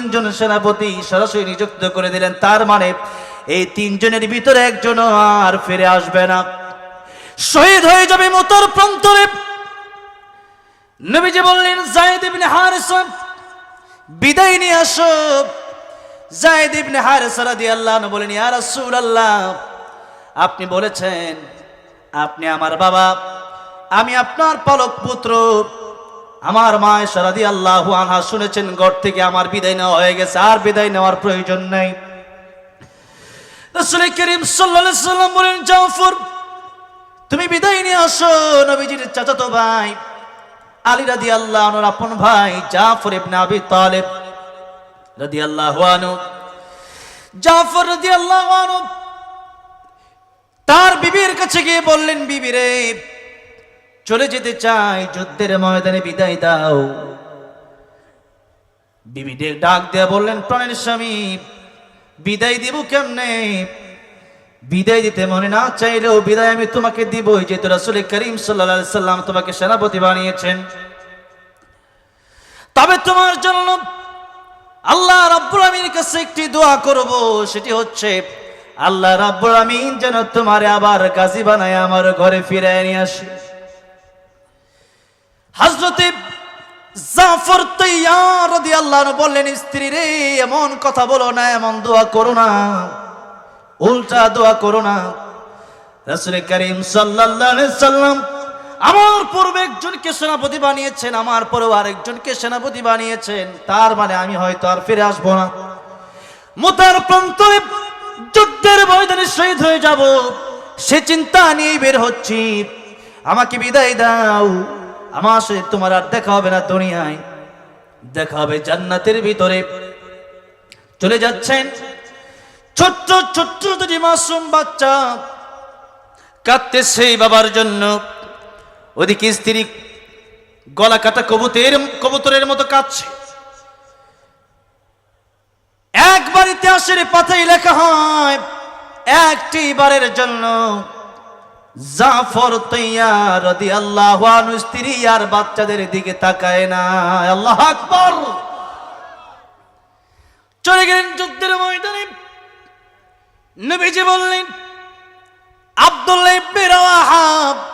তিনজন সেনাপতি সরাসরি নিযুক্ত করে দিলেন। তার মানে এই তিনজনের ভিতরে একজন আর ফিরে আসবে না। শহীদ হয়ে যাবে মতর প্রান্তরে। নবীজি বললেন, জায়েদ ইবনে হারিসা, বিদায় নিয়ে আসো। জায়েদ ইবনে হারিসা রাদিয়াল্লাহু আনহু বলেন, ইয়া রাসূলুল্লাহ, আপনি বলেছেন, আপনি আমার বাবা, আমি আপনার পালক পুত্র। আমার মা সারাদি আল্লাহ আনহা শুনেছেন, ঘর থেকে আমার বিদায় নেওয়া হয়ে গেছে, আর বিদায় নেওয়ার প্রয়োজন নেই। করিম সাল্লাম বলেন, জাফর, তুমি বিদায় নিয়ে আসো, নবীজির চাচাতো ভাই, আলী রাদি আল্লাহ আপন ভাই, জাফর ইবনে আবি তালেব রাদি আল্লাহ জাফর রাদি আল্লাহ তার বিবির কাছে গিয়ে বললেন, বিবি রে চলে যেতে চাই, যুদ্ধের ময়দানে বিদায় দাও। বিবি ডে- ডাক দেয়া বললেন, প্রাণের স্বামী, বিদায় দিব কেমনে? বিদায় দিতে মনে না চাইলেও বিদায় আমি তোমাকে দিবই, যেহেতু রাসুল করিম সাল্লা সাল্লাম তোমাকে সেনাপতি বানিয়েছেন। তবে তোমার জন্য আল্লাহ রাব্বুল আমিনের কাছে একটি দোয়া করব, সেটি হচ্ছে, আল্লাহ রাব্বুল আমিন যেন তোমারে আবার গাজী বানায়, আমার ঘরে ফিরে নিয়ে আসে। হযরতে জাফর তৈয়ার আনহু বললেন, স্ত্রী রে, এমন কথা বলো না, এমন দোয়া করো না। উল্টা দোয়া করো না। রাসূল করিম সাল্লাম আমার পূর্বে একজনকে সেনাপতি বানিয়েছেন, আমার পরেও আরেকজনকে সেনাপতি বানিয়েছেন। তার মানে আমি হয়তো আর ফিরে আসব না। মোতার প্রান্তরে যুদ্ধের ময়দানে শহীদ হয়ে যাব। সে চিন্তা নিয়েই বের হচ্ছি। আমাকে বিদায় দাও। আমার সাথে তোমার আর দেখা হবে না দুনিয়ায়। দেখা হবে জান্নাতের ভিতরে। চলে যাচ্ছেন। ছোট্ট ছোট্ট দুটি মাসুম বাচ্চা কাঁদতে সেই বাবার জন্য। ওদিকে স্ত্রী গলা কাটা কবুতের কবুতরের মতো কাঁদছে। একবার ইতিহাসের পাতায় লেখা হয়, একটি বারের জন্য। জাফর তৈয়ার রদি আল্লাহ স্ত্রী আর বাচ্চাদের দিকে তাকায় না। আল্লাহ আকবর। চলে গেলেন যুদ্ধের ময়দানে। নবীজি বললেন, আব্দুল্লাহ বেরোয়া রাওয়াহা